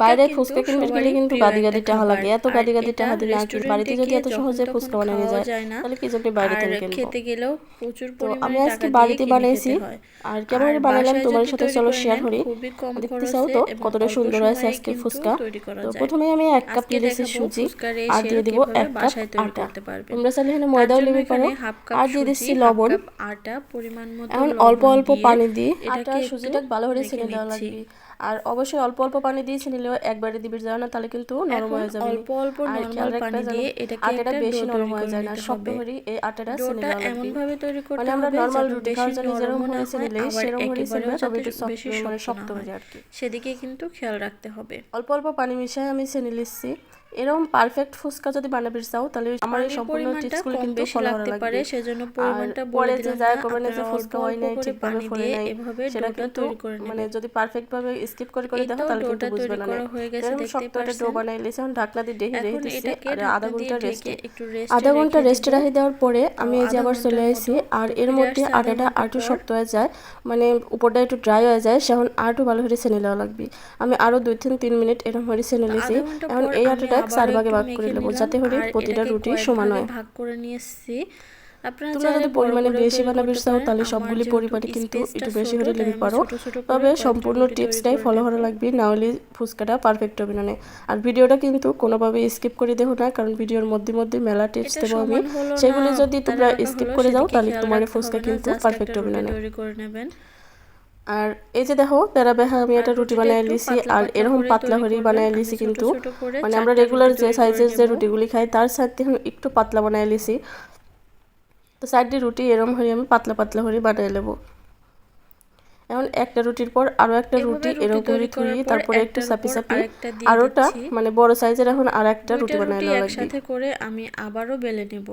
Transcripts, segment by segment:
বাইরে ফুচকা কিনতে গেলে কিন্তু গাদি গাদি টাকা লাগে। এত গাদি গাদি টাকা দিলে বাড়িতে যদি এত সহজে ফুচকা বানানো যায় তাহলে কি জন্য বাইরে থেকে কিনবো? খেতে গেলেও প্রচুর পরিমাণে আমি আজকে বাড়িতে বানিয়েছি আর কেমন বানালাম তোমার সাথে চলো শেয়ার করি। দেখতে চাও তো কতটা সুন্দর হয়েছে আজকে ফুচকা? তো প্রথমে আমি এক কাপ নিয়েছি সুজি আর দিয়ে দিব এক কাপ আটা। তোমরা চাইলে এখানে ময়দাও নিতে পারো। আর দিয়ে দিচ্ছি লবণ। আটা পরিমাণ মতো এখন অল্প অল্প পানি দিয়ে আটা সুজিটা ভালো করে ছেড়ে দেওয়া লাগবে আর অবশ্যই অল্প অল্প পানি দিয়ে ছেড়ে নিলেও একবারে দিবি যাবে না তাহলে কিন্তু নরম হয়ে যাবে। অল্প অল্প নরমাল পানি দিয়ে এটাকে আটাটা বেশি নরম হয়ে যায় না শক্ত করে এই আটাটা ছেড়ে ডোটা দেওয়া এমন ভাবে তৈরি করতে মানে আমরা হবে নর্মাল যেন রুটি খাওয়ার জন্য যেরকম নরমও না করে ছেড়ে হয়, আবার সেরকম করে ছেড়ে তবে একটু বেশি মানে শক্ত হয়ে। যায় আর কি। সেদিকে কিন্তু খেয়াল রাখতে হবে। অল্প অল্প পানি মিশিয়ে আমি ছেনে নিচ্ছি। এরকম পারফেক্ট ফুচকা যদি বানাবি চাও তাহলে আমার এই সম্পূর্ণ টিপসগুলো কিন্তু বেশি ফলো করা লাগতে পারে সেজন্য পরিমাণটা পরে বলে দিলাম যা না করবে না যে ফুচকা হয় না ঠিকভাবে পানি ফলে নাই এভাবে সেটা কিন্তু তৈরি করে মানে যদি পারফেক্ট ভাবে স্কিপ করে করে দেখো তাহলে কিন্তু বুঝবে না এরকম শক্ত একটা ডো। বানাই লিয়েছি এখন ঢাকনা দিয়ে ঢেকে রেখে এটাকে আর আধা ঘণ্টা রেস্টে একটু রেস্টে আধা ঘণ্টা রেস্টে। রাখি দেওয়ার পরে আমি এই যে আবার চলে আসি আর এর মধ্যে আটাটা আরটু শক্ত হয়ে যায় মানে উপরটা একটু ড্রাই হয়ে যায় সেখন আরটু ভালো করে ছেনে নেওয়া লাগবে। আমি আরও দুই তিন তিন মিনিট এরকম করে ছেনে নিয়েছি এখন এই আটাটা চার ভাগে ভাগ করে নেব যাতে করে প্রতিটা রুটি সমান হয়। ভাগ করে নিয়েছি আপনারা যদি পরিমাণে বেশি বানাবে চাও তাহলে সবগুলি পরিমাণে কিন্তু একটু বেশি পারো। তবে সম্পূর্ণ টিপসটাই ফলো করা লাগবে না হলে ফুচকাটা পারফেক্ট হবে না আর ভিডিওটা কিন্তু কোনোভাবে স্কিপ করে দেখো না কারণ ভিডিওর মধ্যে মধ্যে মেলা টিপস দেবো আমি। সেগুলি যদি তোমরা স্কিপ করে যাও তাহলে তোমার ফুচকা কিন্তু পারফেক্ট হবে না। আর এই যে দেখো তেরা বেহা আমি একটা রুটি বানাই লিছি আর এরকম পাতলা করে বানাই লিছি কিন্তু মানে আমরা রেগুলার যে সাইজের যে রুটিগুলি খাই তার সাথে একটু পাতলা বানাই লিছি তো সাইডে রুটি এরম হয়ে আমি পাতলা পাতলা করে বানিয়ে নেব। এখন একটা রুটির পর আরও একটা রুটি এরম এরকম তৈরি করে করার তারপরে একটু সাপি দিয়ে আরোটা মানে বড় সাইজের এখন আর একটা রুটি বানিয়ে বানাই লাগবে। একসাথে করে আমি আবারও বেলে নেব।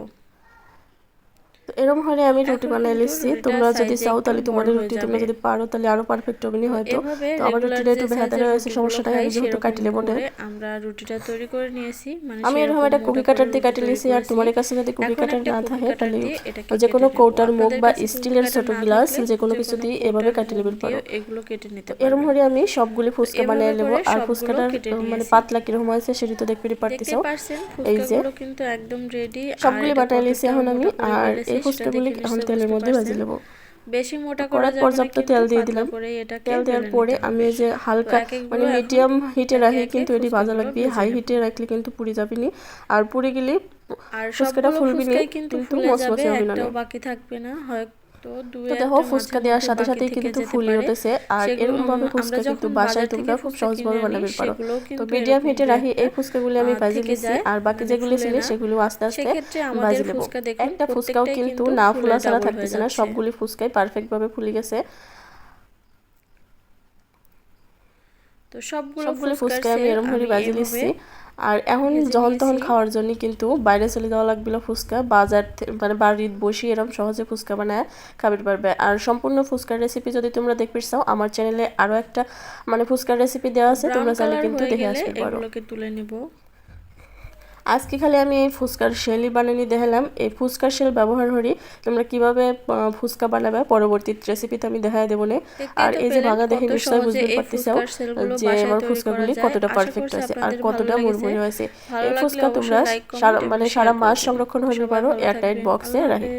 তো এরকম হলে আমি রুটি কিন্তু লিখছি তোমরা যদি চাও তাহলে বড় তোমাদের রুটি তোমরা যাবে। যদি পারো তাহলে আরও পারফেক্ট হবে না হয়তো। তো আমার রুটিটা একটু বেহাতে রয়েছে সমস্যাটা আমি যেহেতু কাটিলে বটে আমরা রুটিটা তৈরি করে নিয়েছি। মানে আমি এরকম একটা কুকি কাটার দিয়ে রুটি কাটি তৈরি আর তোমার কাছে যদি কুকি কাটার না থাকে তাহলে যে কোনো কেটে নেব। কৌটার মুখ বা স্টিলের ছোট গ্লাস যে কোনো কিছু দিয়ে এভাবে কাটি মুখ নেবেন পারো। এগুলো কেটে নিতে এরকম হলে আমি সবগুলি ফুচকা বানিয়ে নেব আর ফুচকাটার মানে নিয়েছি। পাতলা কীরকম হয়েছে সেটি তো দেখতে পারতেছো। এই যে কিন্তু একদম রেডি সবগুলি বাটাই লিছি এখন আমি আর ফুচকাগুলি এখন তেলের মধ্যে ভাজি নেব। বেশি মোটা করা পর্যাপ্ত তেল দিয়ে দিলাম। তেল দেওয়ার পরে আমি যে হালকা মানে মিডিয়াম হিটে রাখি কিন্তু এটি ভাজা লাগবে হাই হিটে রাখলে কিন্তু পুড়ে যাবে নি। আর পুড়ে গেলে আর ফুচকাটা ফুলবে না, কিন্তু মচমচে হবে না। বাকি থাকবে না। দুই তো দেখো ফুচকা দেওয়ার সাথে থেকে কিন্তু ফুলে উঠেছে। আর এরকম ভাবে ফুচকা কিন্তু বাসায় তোমরা খুব ফুচকা সহজভাবে কিনে আনি, বানাতে পারো তো মিডিয়াম হিটে রাখি এই একটা, ফুচকাগুলি আমি ভাজি যায়, আর বাকি মানে যেগুলি ছিল সেগুলো আস্তে আস্তে ভাজি নেব একটা ফুচকাও কিন্তু না ফুলা ছাড়া থাকতেছে না। সবগুলি ফুচকাই পারফেক্ট ভাবে ফুলে গেছে। তো সবগুলো ফুচকা আমি এরকম করে বাজি এভাবে নিচ্ছি আর এখন যখন তখন খাওয়ার জন্য কিন্তু বাইরে চলে যাওয়া লাগবে ফুচকা বাজার মানে বাড়ির বসে এরকম সহজে ফুচকা বানায় খাবার পারবে। আর সম্পূর্ণ ফুচকার রেসিপি যদি তোমরা দেখতে চাও আমার চ্যানেলে আরও একটা মানে ফুচকার রেসিপি দেওয়া আছে তোমরা চাইলে কিন্তু দেখে আসতে পারো। তুলে নেব। আজকে খালি আমি এই ফুচকার শেলই বানানি দেখালাম এই ফুচকার শেল ব্যবহার করি তোমরা কীভাবে ফুচকা বানাবে পরবর্তী রেসিপিতে আমি দেখাই দেবো না আর এই যে ভাঙা দেখে নিশ্চয়ই বুঝতে পারতেছাও যে আমার ফুচকাগুলি। কতটা পারফেক্ট আছে আর কতটা ভালো আছে হয়েছে এই ফুচকা তোমরা সারা মানে সারা মাস সংরক্ষণ হতে পারো এয়ারটাইট। বক্সে রাখি।